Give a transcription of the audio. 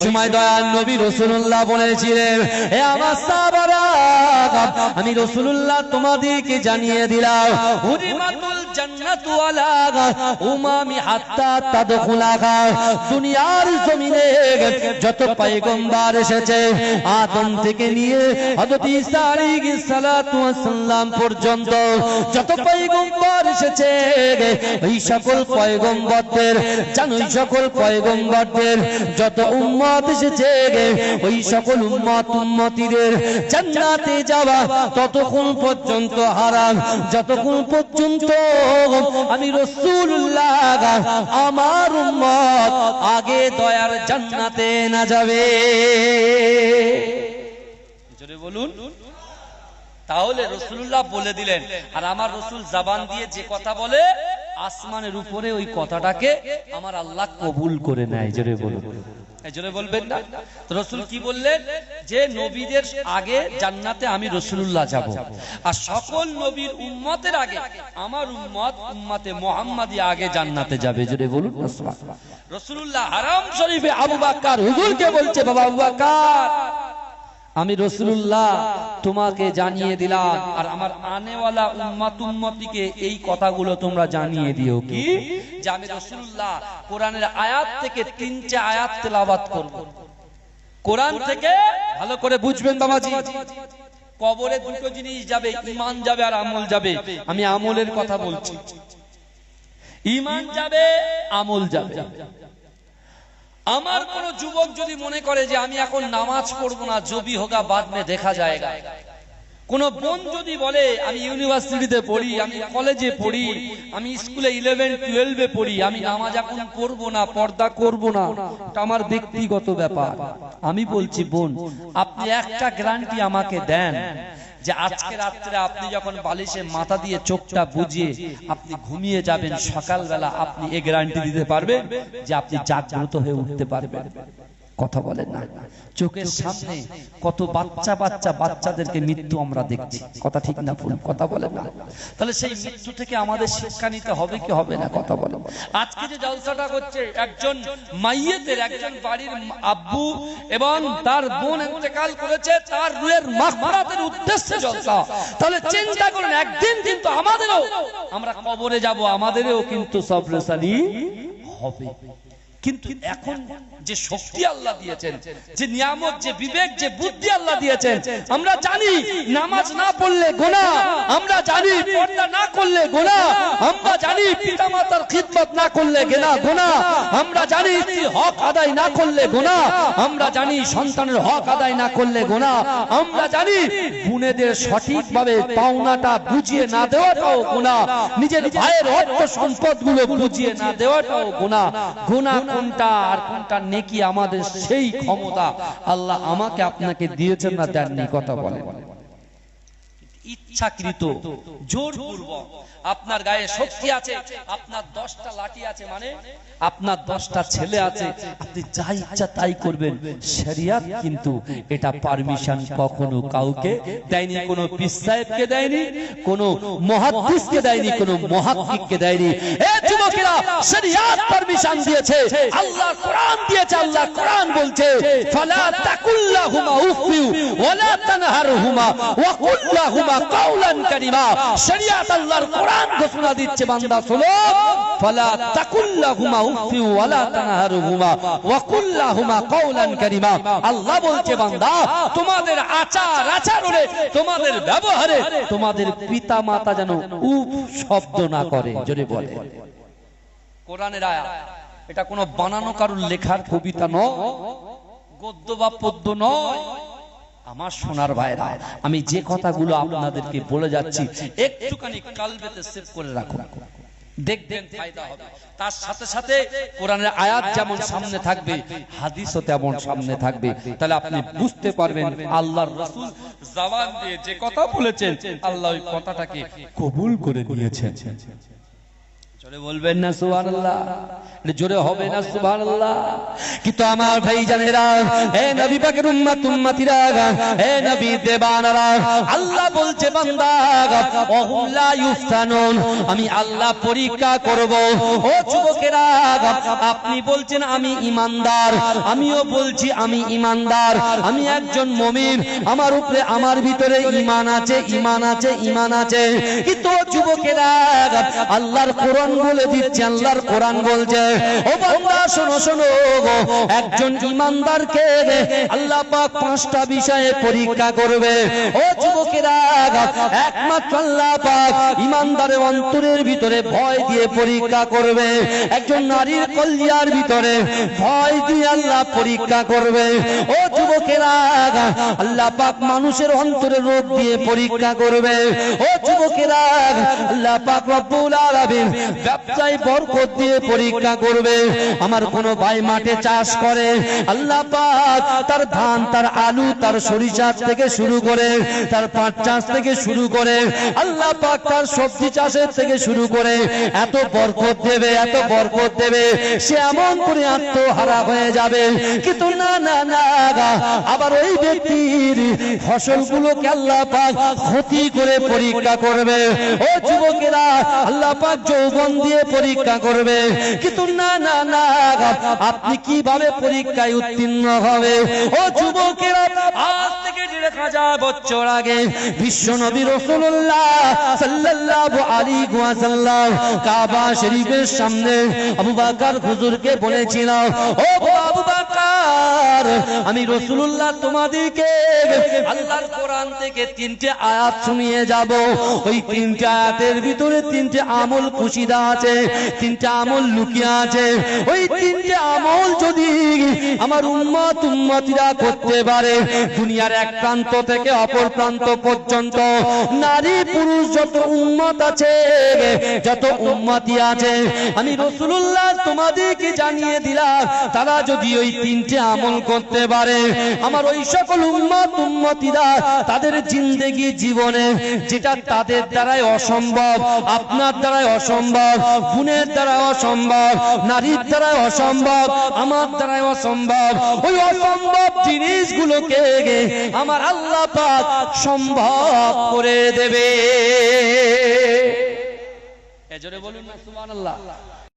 সময় দয়াল নবী রসুল্লাহ বলেছিলেন এ আমার সাহাবারা আমি রসুল্লাহ তোমাদেরকে জানিয়ে দিলাম। উমামি হাত্তা দুনিয়ার জমিনে যত পয়গম্বর এসেছে, আদম থেকে নিয়ে হযরত ঈসা আলাইহিস সালাতু পর্যন্ত যত পয়গম্বর এসেছে, এই সকল পয়গম্বরদের জানো সকল পয়গম্বরদের যত উম্মত এসেছে, ওই সকল উম্মত উম্মতিদের জান্নাতে যাওয়া ততক্ষণ পর্যন্ত হারাম, যতক্ষণ পর্যন্ত আমি রসুল্লাহ আমার উম্মত, আগে দয়ার জান্নাতে না যাবে। বলুন। তাহলে রসুল্লাহ বলে দিলেন, আর আমার রসুল জাবান দিয়ে যে কথা বলে আসমানের উপরে ওই কথাটাকে আমার আল্লাহ কবুল করে নেয়। জোরে বলুন। আমি রসুল্লাহ যাব। আর সকল নবীর উম্মতের আগে আমার উম্মত, উম্মতে মোহাম্মদী আগে জান্নাতে যাবে। জোরে বলুন রসুল্লাহ হারাম শরীফে আবু বাক্কার হুজুরকে বলছে, বাবা আবু বাক্কার আমি রসুল্লাহ তোমাকে জানিয়ে দিলাম। আর আমার আনেওয়ালা উম্মাত উম্মতিকে এই কথাগুলো তোমরা জানিয়ে দিও কি? যে আমি রসুল্লাহ কোরআনের আয়াত থেকে তিনটে আয়াত তেলাবাত করব। কোরআন থেকে ভালো করে বুঝবেন বাবাজি। কবরে দুটো জিনিস যাবে ইমান যাবে আর আমল যাবে। আমি আমলের কথা বলছি। ইমান যাবে আমল যাবে। আমার কোন যুবক যদি মনে করে যে আমি এখন নামাজ পড়ব না, জবি হোগা বাদ মে দেখা যায়গা। কোন বোন যদি বলে, আমি ইউনিভার্সিটিতে পড়ি, আমি কলেজে পড়ি, আমি স্কুলে ইলেভেন টুয়েলভে পড়ি, আমি নামাজ এখন করব না, পর্দা করব না আমার ব্যক্তিগত ব্যাপার। আমি বলছি, বোন, আপনি একটা গ্যারান্টি আমাকে দেন। যে আজকে রাত্রে আপনি যখন বালিশে মাথা দিয়ে চোখটা বুঝিয়ে আপনি ঘুমিয়ে যাবেন, সকালবেলা আপনি এ গ্যারান্টি দিতে পারবেন যে আপনি জাগ্রত হয়ে উঠতে পারবেন। কথা বলেন না। চোখের সামনে কত বাচ্চা বাচ্চা বাচ্চাদেরকে মৃত্যু আমরা দেখছি। কথা ঠিক না ভুল, কথা বলেন না। তাহলে সেই মৃত্যু থেকে আমাদের শিক্ষা নিতে হবে কি হবে না? কথা বলেন আজকে যে জলসাটা করছে, একজন মাইয়েতের একজন বাড়ির আব্বু এবং তার বোন ইন্তেকাল করেছে, তার রুয়ের মাগফিরাতের উদ্দেশ্যে জলসা। তাহলে চিন্তা করুন, একদিন কিন্তু আমাদেরও, আমরা কবরে যাব, আমাদেরও কিন্তু সব রেসানি হবে। কিন্তু এখন যে শক্তি আল্লাহ দিয়েছেন যে নিয়ামত যে বিবেক যে বুদ্ধি আল্লাহ দিয়েছেন। আমরা জানি নামাজ না পড়লে গোনা। আমরা জানি পর্দা না করলে গোনা। আমরা জানি পিতা মাতার খিদমত না করলে গেনা গোনা। আমরা জানি হক আদায় না করলে গোনা। আমরা জানি সন্তানের হক আদায় না করলে গোনা। আমরা জানি গুণেদের সঠিকভাবে পাওনাটা বুঝিয়ে না দেওয়াটাও গোনা। নিজের ভাইয়ের অর্থ সম্পদগুলো বুঝিয়ে না দেওয়াটাও গোনা গোনা কোনটা আর কোনটা নেকি আমাদের সেই ক্ষমতা। আল্লাহ আমাকে আপনাকে দিয়েছেন না দেননি কথা বলে ইচ্ছাকৃত, জোরপূর্বক। আপনার গায়ে শক্তি আছে, আপনার দশটা লাঠি আছে মানে আপনার দশটা ছেলে আছে, আপনি যা ইচ্ছা তাই করবেন। শরিয়াত কিন্তু এটা পারমিশন কখনো কাউকে দেয়নি, কোনো সাহেবকে দেয়নি, কোনো মুহাদ্দিসকে দেয়নি, কোনো মুহাক্কিককে দেয়নি। এ যুবকেরা, শরিয়াত পারমিশন দিয়েছে, আল্লাহ কোরআন দিয়েছে, আল্লাহ কোরআন বলছে, ফালা তাকুল্লাহুমা উফিউ, ওয়ালা তানহারহুমা, ওয়া কাওলান কারীমা, শরিয়াত আল্লাহর কোরআন ঘোষণা দিচ্ছে, বান্দা ফালা তাকুল্লাহুমা উফিউ ওয়ালা ওয়া কুল্লাহুমা কাওলান কারীমা। আল্লাহ বলছে, বান্দা, তোমাদের আচার তোমাদের ব্যবহারে, তোমাদের পিতা মাতা যেন উফ শব্দ না করে, জোরে বলে। কোরআনের এটা কোনো বানানো কারুর লেখার কবিতা নয়, গদ্য বা পদ্য নয়। আমার সোনার ভাইরা, আমি যে কথাগুলো আপনাদেরকে বলে যাচ্ছি, একটুখানি কালবেতে সেভ করে রাখুন। দেখবেন সাথে সাথে কোরআনের আয়াত যেমন সামনে থাকবে, হাদিসও তেমন সামনে থাকবে। তাহলে আপনি বুঝতে পারবেন যে কথা বলেছেন, আল্লাহ কথাটাকে কবুল করে নিয়েছেন। বলবেন না জোরে হবে না কিন্তু আমার ভাই জানেরা, হে নবী পাকের উম্মত, উম্মতিরা, হে নবী দেবানারা, আল্লাহ বলছে আমি আল্লাহ পরীক্ষা করব। ও যুবকেরা, আপনি বলছেন, আমি ইমানদার। আমিও বলছি, আমি ইমানদার। আমি একজন মুমিন। আমার উপরে, আমার ভিতরে ঈমান আছে ইমান আছে ইমান আছে। কিন্তু যুবকেরা, আল্লাহর কোরআন কোরআন বলছে, ও বান্দা, শোনো শোনো একজন ইমানদারকে আল্লাহ পাক পাঁচটা বিষয়ে পরীক্ষা করবে। ও যুবকেরা, একমাত্র আল্লাহ পাক ইমানদারের অন্তরের ভিতরে ভয় দিয়ে পরীক্ষা করবে। একজন নারীর কল্যাণের ভিতরে ভয় দিয়ে আল্লাহ পরীক্ষা করবে। ও যুবকেরা, আল্লাহ পাক মানুষের অন্তরে রোগ দিয়ে পরীক্ষা করবে। ও যুবকেরা, আল্লাহ পাক রব্বুল আলামিন ব্যবসায় বরকত দিয়ে পরীক্ষা করবে। আমার কোন ভাই মাঠে চাষ করে। আল্লাহ তার ধান, তার আলু, তার সরিষা থেকে শুরু করে, তার পাট চাষ থেকে শুরু করে, আল্লাহ পাক তার সবজি চাষের থেকে শুরু করে। এত বরকত দেবে, এত বরকত দেবে। সে এমন করে আত্মহারা হয়ে যাবে। কিন্তু না না না আবার ওই ব্যক্তির ফসলগুলোকে আল্লাহ পাক ক্ষতি করে পরীক্ষা করবে। ও যুবকেরা, আল্লাহ পাক যৌবন দিয়ে পরীক্ষা করবে। কিন্তু না না না, আপনি কীভাবে পরীক্ষায় উত্তীর্ণ হবে? ও যুবকেরা, আজ থেকে দেড় হাজার বছর আগে বিশ্ব নবী রসুল্লাহ সাল্লাল্লাহু আলাইহি কাবা শরীফের সামনে আবু বকর হুজুরকে বলেছিলাম ও আবু বকর আমি রসুল্লাহ তোমাদেরকে আল্লাহর কোরআন থেকে তিনটে আয়াত শুনিয়ে যাব। ওই তিনটে আয়াতের ভিতরে তিনটে আমল কুশিদা আছে, তিনটে আমল লুকিয়ে আছে। ওই তিনটে আমল যদি আমার উম্মত, উম্মতিরা করতে পারে, দুনিয়ার এক প্রান্ত থেকে অপর প্রান্ত পর্যন্ত নারী, পুরুষ যত উম্মত আছে, যত উম্মতি আছে, আমি রসুল্লাহ তোমাদেরকে জানিয়ে দিলাম, তারা যদি ওই তিনটে আমল করতে পারে। আমার ওই সকল উম্মত উম্মতিরা তাদের জিন্দেগি জীবনে, যেটা তাদের দ্বারাই অসম্ভব, আপনার দ্বারাই অসম্ভব গুণের দ্বারা অসম্ভব, নারীর দ্বারাই অসম্ভব, আমার দ্বারাই অসম্ভব। ওই অসম্ভব জিনিসগুলোকে আমার আল্লাহ পাক সম্ভব করে দেবে। এজরে বলুন না, সুবহানাল্লাহ।